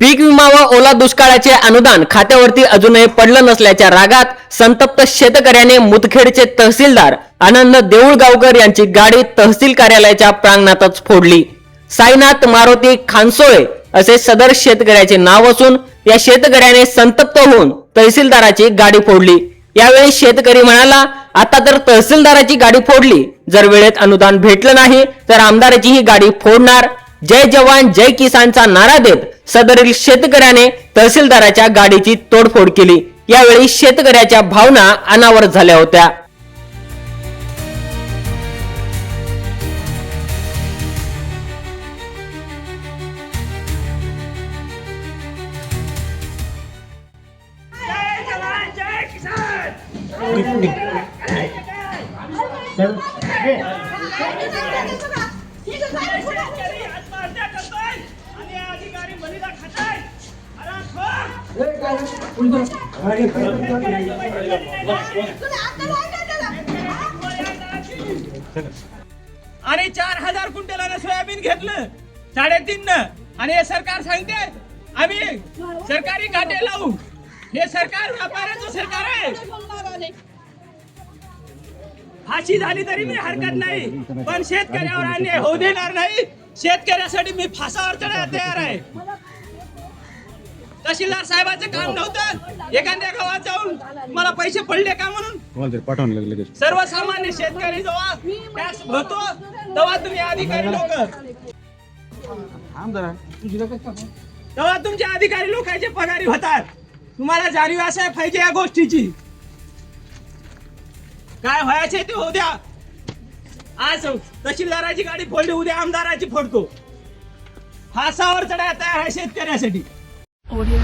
पीक विमा व ओला दुष्काळाचे अनुदान खात्यावरती अजूनही पडलं नसल्याच्या रागात संतप्त शेतकऱ्याने मुदखेडचे तहसीलदार आनंद देऊळगावकर यांची गाडी तहसील कार्यालयाच्या प्रांगणातच फोडली. साईनाथ मारुती खानसोळे असे सदर शेतकऱ्याचे नाव असून या शेतकऱ्याने संतप्त होऊन तहसीलदाराची गाडी फोडली. यावेळी शेतकरी म्हणाला आता तर तहसीलदाराची गाडी फोडली जर वेळेत अनुदान भेटलं नाही तर आमदाराची ही गाडी फोडणार. जय जवान जय किसानचा नारा देत सदरील शेतकऱ्याने तहसीलदाराच्या गाडीची तोडफोड केली. यावेळी शेतकऱ्याच्या भावना अनावर झाल्या होत्या. जय जवान हरामखोर! आणि चार हजार क्विंटलानं सोयाबीन घेतलं. साडेतीन न आणि हे सरकार सांगते आम्ही सरकारी काटे लावू. हे सरकार व्यापाऱ्याचं सरकार आहे. फाशी झाली तरी मी हरकत नाही. पण शेतकऱ्यावर अन्याय होऊ देणार नाही. शेतकऱ्यासाठी मी फासावर चढायला तयार आहे. तहसीलदार साहेबाचं काम नव्हतं. एखाद्या गावात जाऊन मला पैसे पडले का म्हणून? पाठवून लागलं सर्वसामान्य शेतकरी जेव्हा टॅक्स भरतो तेव्हा तुम्ही अधिकारी लोक. तेव्हा तुमचे अधिकारी लोकांचे पगारी होतात. तुम्हाला जाणीव असाय पाहिजे या गोष्टीची. काय व्हायचे ते होऊ द्या. आज तहसीलदाराची गाडी फोडली उद्या आमदाराची फोडतो. फासावर चढायला तयार आहे शेतकऱ्यासाठी. Audio